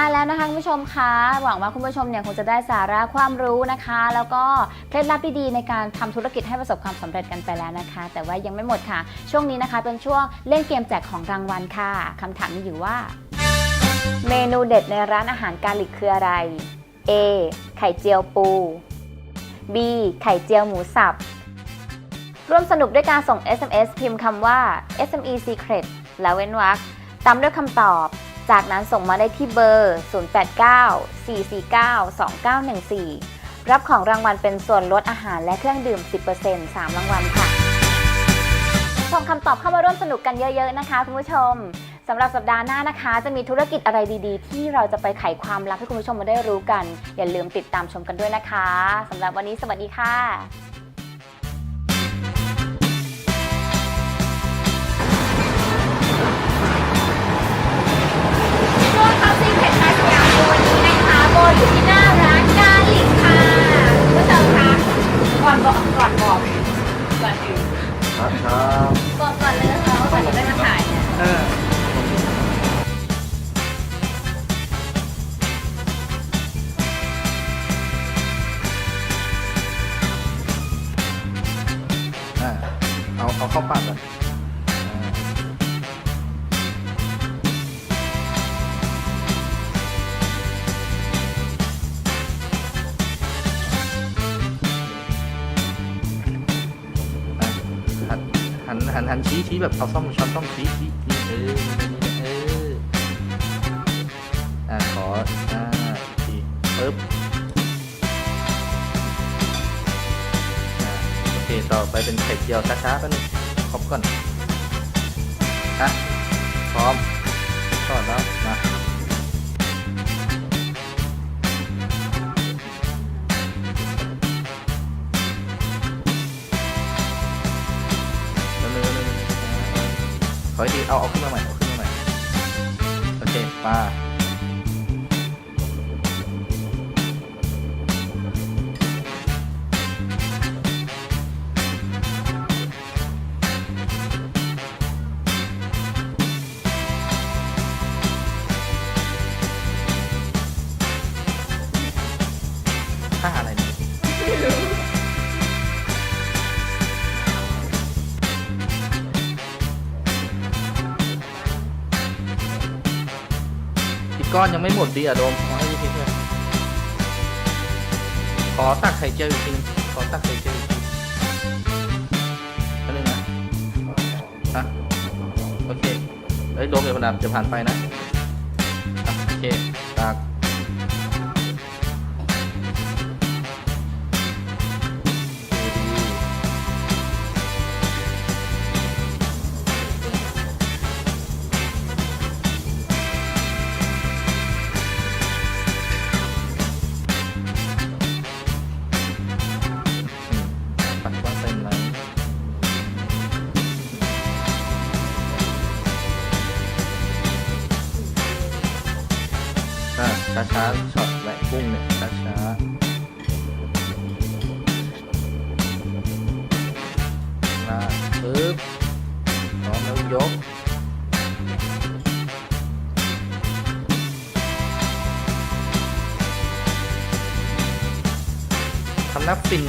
ท้ายแล้วนะคะคุณผู้ชมคะหวังว่าคุณผู้ชมเนี่ยคงจะได้สาระความรู้นะคะ แล้วก็เคล็ดลับดีๆในการทำธุรกิจให้ประสบความสำเร็จกันไปแล้วนะคะ แต่ว่ายังไม่หมดค่ะ ช่วงนี้นะคะ เป็นช่วงเล่นเกมแจกของรางวัลค่ะคำถามมีอยู่ว่า เมนูเด็ดในร้านอาหารกาลิกคืออะไร A ไข่เจียวปู B ไข่เจียวหมูสับร่วมสนุกด้วยการส่ง SMS พิมพ์คำว่า SME Secret แล้วเว้นวรรคตามด้วยคำตอบ จากนั้นส่งมาได้ที่เบอร์ 089 449 2914 รับของรางวัลเป็นส่วนลดอาหารและเครื่องดื่ม 10% 3 รางวัลค่ะส่งคำตอบเข้ามาร่วมสนุกกันเยอะๆนะคะคุณผู้ชมสำหรับสัปดาห์หน้านะคะ จะมีธุรกิจอะไรดีๆ ที่เราจะไปไขความลับให้คุณผู้ชมมาได้รู้กัน อย่าลืมติดตามชมกันด้วยนะคะสำหรับวันนี้สวัสดีค่ะ อยู่ที่หน้าร้านกาลิกค่ะคุณผู้ชมคะก่อนบอกก่อนบอกก่อนอื่นครับครับบอกก่อนเลยนะคะว่าก่อนจะได้มาถ่ายเนี่ยเออเอาเอาเข้าปากก่อน หันหันชี้ชี้แบบเอาซ่อมช้อนซ่อมชี้ชี้นี่เออนี่เอออ่าขออ่าอีกทีปึ๊บอ่าโอเคต่อไปเป็นไข่เจียวช้าๆแป๊บนึงครบก่อนฮะพร้อม ขออีกทีเอาเอาขึ้นมาใหม่เอาขึ้นมาใหม่โอเคมาท่าอะไร ก้อนยังไม่หมดดีอะโดมขอให้พี่พิกเลยขอตักไข่เจียวอีกทีนึงขอตักไข่เจียวอีกทีอันนึงนะฮะโอเคเอ้ยโดมเดี๋ยวพนามจะผ่านไปนะโอเคตัก อ่าช้าๆช็อตแหวกกุ้งเนี่ยช้าๆลากปึ๊บพร้อมแล้วยกทำน้าฟิน